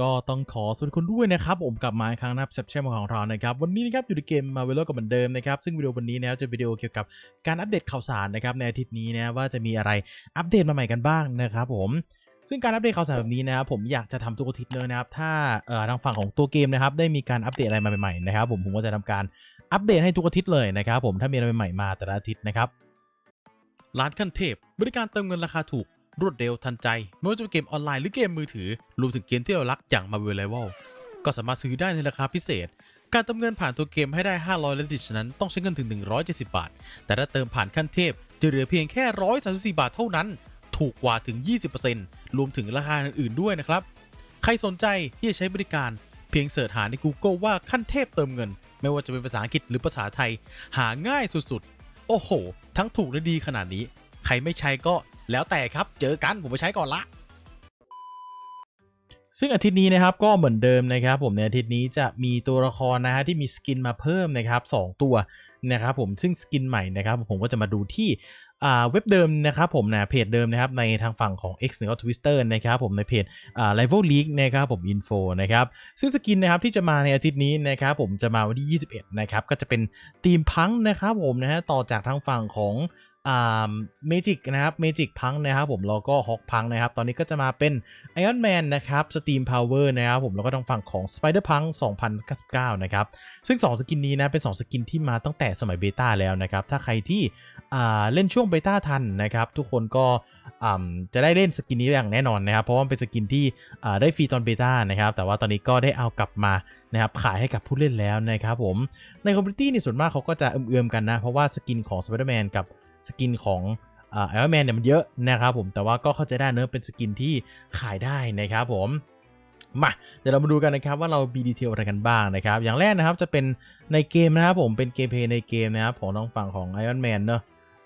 ก็ต้องขอสวัสดีคุณด้วยนะครับ ผมกลับมาอีกครั้งนะครับเซปชั่นของเรานะครับ วันนี้นะครับอยู่ในเกมมาเวลกับเหมือนเดิมนะครับ ซึ่งวิดีโอวันนี้นะครับจะวิดีโอเกี่ยวกับการอัปเดตข่าวสารนะครับในอาทิตย์นี้นะว่าจะมีอะไรอัปเดตมาใหม่กันบ้างนะครับผมซึ่งการอัปเดตข่าวสารแบบนี้นะครับผมอยากจะทำทุกอาทิตย์เลยนะครับ ถ้าเอ่อทางฝั่งของตัวเกมนะครับ ได้มีการอัปเดตอะไรมาใหม่ๆนะครับ ผมผมก็จะทำการอัปเดตให้ทุกอาทิตย์เลยนะครับ ผมถ้ามีอะไรใหม่ๆมาแต่ละอาทิตย์นะครับร้านขั้นเทพบริการเติมเงินราคาถูก รวดเร็วทันใจ ไม่ว่าจะเป็นเกมออนไลน์หรือเกมมือถือ รวมถึงเกมที่เรารักอย่าง Marvel Rival ก็สามารถซื้อได้ในราคาพิเศษ การเติมเงินผ่านตัวเกมให้ได้ 500แลติฉะนั้นต้องใช้เงินถึง 170 บาท แต่ถ้าเติมผ่านขั้นเทพ จะเหลือเพียงแค่ 134 บาทเท่านั้น ถูกกว่าถึง 20%รวมถึงราคาอื่นๆด้วยนะครับ ใครสนใจที่จะใช้บริการเพียงเสิร์ชหาใน Google ว่าขั้นเทพเติมเงิน ไม่ว่าจะเป็นภาษาอังกฤษหรือภาษาไทย หาง่ายสุดๆ โอ้โห ทั้งถูกและดีขนาดนี้ ใครไม่ใช้ก็ แล้วแต่ครับเจอกันผมไปใช้ก่อนละ ซึ่งอาทิตย์นี้นะครับก็เหมือนเดิมนะครับ ผมในอาทิตย์นี้จะมีตัวละครนะฮะที่มีสกินมาเพิ่มนะครับสองตัวนะครับผมซึ่งสกินใหม่นะครับผมก็จะมาดูที่อ่าเว็บเดิมนะครับผมนะเพจเดิมนะครับในทางฝั่งของ X หรือ Twitter นะครับผมในเพจอ่า Rival League นะครับผม Info นะครับซึ่งสกินนะครับที่จะมาในอาทิตย์นี้นะครับผมจะมาวันที่ 21 นะครับก็จะเป็นทีมพังนะครับผมนะฮะต่อจากทางฝั่งของ อ่าเมจิกนะครับเมจิกพังนะครับผมแล้วก็ฮอกพังนะครับ ตอนนี้ก็จะมาเป็น Iron Man นนะครับสตีมพาวเวอร์นะครับผมแล้วก็ทางฝั่งของ Spider Punk 2099 นะครับ ซึ่ง 2 สกินนี้นะเป็น 2 สกินที่มาตั้งแต่สมัยเบต้าแล้วนะครับ ถ้าใครที่อ่าเล่นช่วงเบต้าทันนะครับ ทุกคนก็จะได้เล่นสกินนี้อย่างแน่นอนนะครับ เพราะว่าเป็นสกินที่ได้ฟรีตอนเบต้านะครับ แต่ว่าตอนนี้ก็ได้เอากลับมานะครับขายให้กับผู้เล่นแล้วนะครับผมในคอมมูนิตี้นี่ส่วนมากเขาก็จะเอื่อมๆกันนะ เพราะว่าสกินของ Spider-Man กับ สกินของไอรอนแมนเนี่ยมันเยอะนะครับผมแต่ว่าก็เข้าใจได้เนื้อเป็นสกินที่ขายได้นะครับผมมาเดี๋ยวเรามาดูกันนะครับว่าเรามีดีเทลอะไรกันบ้างนะครับ อย่างแรกนะครับจะเป็นในเกมนะครับผมเป็นเกมเพย์ในเกมนะครับของทางฝั่งของ Iron Man เนอะ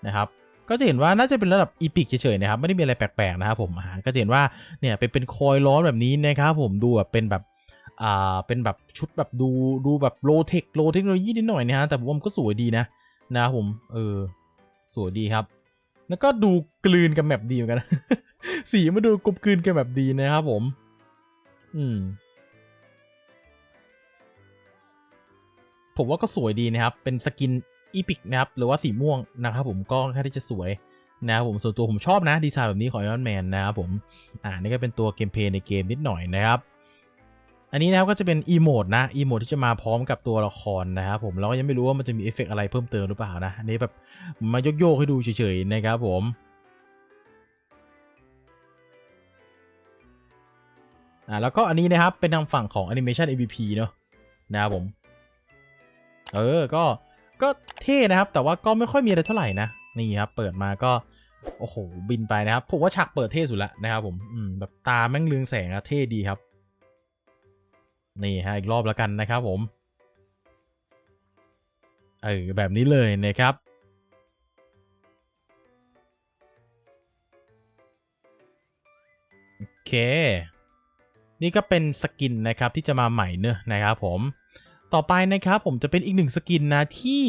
นะครับก็จะเห็นว่าน่าจะเป็นระดับอีพิกเฉยๆนะครับ ไม่ได้มีอะไรแปลกๆนะครับผมอ่าก็จะเห็นว่าเนี่ยเป็นเป็นคอยล้อมแบบนี้นะครับผมดูแบบเป็นแบบอ่าเป็นแบบชุดแบบดูดูแบบโลเทคโลเทคโนโลยีนิดหน่อยนะฮะแต่ผมว่ามันก็สวยดีนะนะครับผมเออ สวยดีครับ แล้วก็ดูกลืนกับแมปดีเหมือนกัน สีมาดูกลมกลืนกับแมปดีนะครับผม อืม ผมว่าก็สวยดีนะครับ เป็นสกินอีพิกนะครับ หรือว่าสีม่วงนะครับผมก็ค่อนข้างที่จะสวยนะครับผมส่วนตัวผมชอบนะดีไซน์แบบนี้ของ Iron Man นะครับผม อ่านี่ก็เป็นตัวเกมเพลย์ในเกมนิดหน่อยนะครับ อันนี้นะครับก็จะเป็นอีโมดนะอีโมดที่จะมาพร้อมกับตัวละครนะครับผมเราก็ยังไม่รู้ว่ามันจะมีเอฟเฟกต์อะไรเพิ่มเติมหรือเปล่านะอันนี้แบบมาโยกๆให้ดูเฉยๆนะครับผมอ่าแล้วก็อันนี้นะครับเป็นทางฝั่งของ Animation MVP เนอะนะครับผมเออก็ก็เท่นะครับ แต่ว่าก็ไม่ค่อยมีอะไรเท่าไหร่นะนี่ครับเปิดมาก็โอ้โหบินไปนะครับผมว่าฉากเปิดเท่สุดละนะครับผมอืมแบบตาแม่งเรืองแสงอะเท่ดีครับ นี่ฮะอีกรอบแล้วกันนะครับผมเออแบบนี้เลยนะครับ โอเค นี่ก็เป็นสกินนะครับที่จะมาใหม่เนอะนะครับผมต่อไปนะครับผมจะเป็นอีกหนึ่งสกินนะที่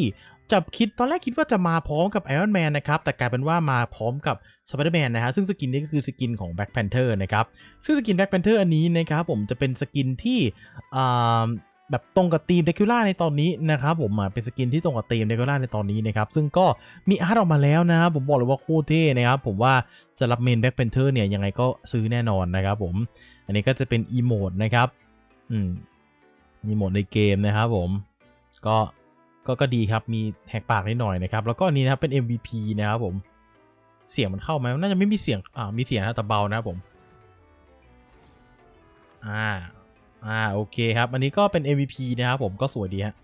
จะคิดตอนแรกคิดว่าจะมาพร้อมกับ Iron Man นะครับแต่กลายเป็นว่ามาพร้อมกับ Spider-Man นนะฮะซึ่งสกินนี้ก็คือสกินของ Black Panther นะครับซึ่งสกิน Black Panther อันนี้นะครับผมจะเป็นสกินที่แบบตรงกับทีมเดคิล่าในตอนนี้นะครับผมเป็นสกินที่ตรงกับทีมเดคิล่าในตอนนี้นะครับซึ่งก็มีอาร์ตออกมาแล้วนะครับผมบอกเลยว่าโคตรเท่นะครับผมว่าสำหรับเมน Black Panther เนี่ยยังไงก็ซื้อแน่นอนนะครับผมอันนี้ก็จะเป็นอีโมดนะครับอืมอีโมดในเกมนะครับผมก็ก็ก็ดีครับมีแหกปากนิดหน่อยนะครับแล้วก็นนี้นะครับเป็น MVP นะครับผม เสียงมันเข้าไหมน่าจะไม่มีเสียงอ่ามีเสียงนะแต่เบานะครับผมอ่าอ่าโอเคครับ อันนี้ก็เป็น MVP นะครับผมก็สวยดีฮะ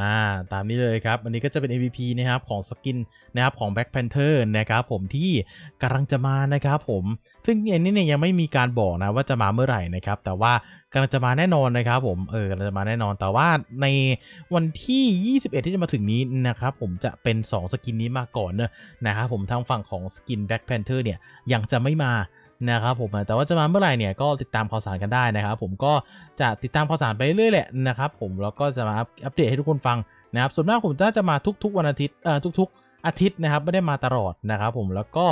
อ่าตามนี้เลยครับ อันนี้ก็จะเป็น MVP นะครับของสกินนะครับของ Black Panther นะครับผมที่กำลังจะมานะครับผมซึ่งอันนี้เนี่ยยังไม่มีการบอกนะว่าจะมาเมื่อไหร่นะครับ แต่ว่ากำลังจะมาแน่นอนนะครับผมเออกำลังจะมาแน่นอนแต่ว่าในวันที่ 21 ที่จะมาถึงนี้นะครับผมจะเป็น 2 สกินนี้มาก่อนเนอะนะครับผมทางฝั่งของสกิน Black Panther เนี่ยยังจะไม่มา นะครับผมแต่ว่าจะมาเมื่อไหร่เนี่ยก็ติดตามข่าวสารกันได้นะครับผมก็จะติดตามข่าวสารไปเรื่อยแหละนะครับผมแล้วก็จะมาอัปเดตให้ทุกคนฟังนะครับส่วนมากผมจะจะมาทุกๆวันอาทิตย์เอ่อทุกๆ อาทิตย์นะครับไม่ได้มาตลอดนะครับผมแล้วก็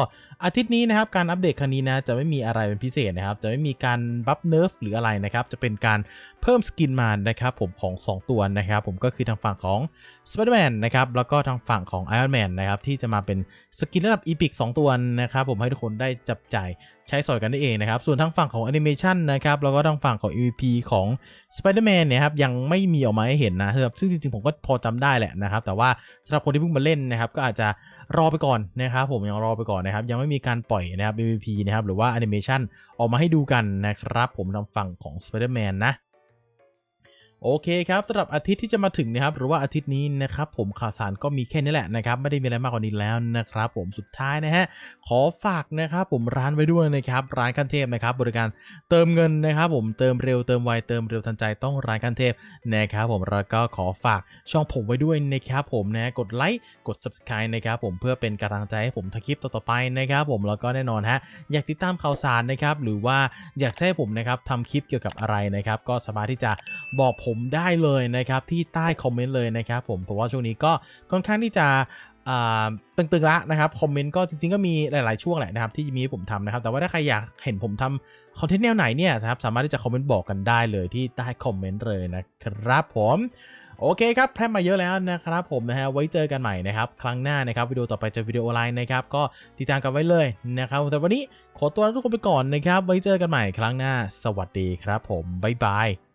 อาทิตย์นี้นะครับการอัปเดตครั้งนี้นะจะไม่มีอะไรเป็นพิเศษนะครับจะไม่มีการบัฟเนิร์ฟหรืออะไรนะครับจะเป็นการเพิ่มสกินมานะครับผมของ 2 ตัวนะครับผมก็คือทางฝั่งของ Spider-Man นะครับแล้วก็ทางฝั่งของ Iron Man นะครับที่จะมาเป็นสกินระดับอีพิก2ตัวนะครับผมให้ทุกคนได้จับจ่าย ใช้สอยกันได้เองนะครับ ส่วนทางฝั่งของแอนิเมชันนะครับ แล้วก็ทางฝั่งของ EVP ของ Spider-Man เนี่ยครับ ยังไม่มีออกมาให้เห็นนะครับ ซึ่งจริงๆ ผมก็พอจำได้แหละนะครับ แต่ว่าสำหรับคนที่เพิ่งมาเล่นนะครับ ก็อาจจะรอไปก่อนนะครับ ผมยังรอไปก่อนนะครับ ยังไม่มีการปล่อยนะครับ EVP นะครับ หรือว่าแอนิเมชันออกมาให้ดูกันนะครับ ผมทางฝั่งของ Spider-Man นะ โอเคครับสำหรับอาทิตย์ที่จะมาถึงนะครับหรือว่าอาทิตย์นี้นะครับผมข่าวสารก็มีแค่นี้แหละนะครับไม่ได้มีอะไรมากกว่านี้แล้วนะครับผมสุดท้ายนะฮะขอฝากนะครับผมร้านไว้ด้วยนะครับร้านคันเทพนะครับบริการเติมเงินนะครับผมเติมเร็วเติมไวเติมเร็วทันใจต้องร้านคันเทพนะครับผมแล้วก็ขอฝากช่องผมไว้ด้วยนะครับผมนะกดไลค์กด subscribe นะครับผมเพื่อเป็นกำลังใจให้ผมทำคลิปต่อๆไปนะครับผมแล้วก็แน่นอนฮะอยากติดตามข่าวสารนะครับหรือว่าอยากให้ผมนะครับทำคลิปเกี่ยวกับอะไรนะครับก็สามารถที่จะบอกผมได้เลยนะครับที่ใต้คอมเมนต์เลยนะครับผมเพราะว่าช่วงนี้ก็ค่อนข้างที่จะตึงๆละนะครับคอมเมนต์ก็จริงๆก็มีหลายๆช่วงแหละนะครับที่มีให้ผมทำนะครับแต่ว่าถ้าใครอยากเห็นผมทำคอนเทนต์แนวไหนเนี่ยนะครับสามารถที่จะคอมเมนต์บอกกันได้เลยที่ใต้คอมเมนต์เลยนะครับผมโอเคครับแพร่มาเยอะแล้วนะครับผมนะฮะไว้เจอกันใหม่นะครับครั้งหน้านะครับวิดีโอต่อไปจะวิดีโอไลน์นะครับก็ติดตามกันไว้เลยนะครับแต่วันนี้ขอตัวทุกคนไปก่อนนะครับไว้เจอกันใหม่ครั้งหน้า สวัสดีครับผมบ๊ายบาย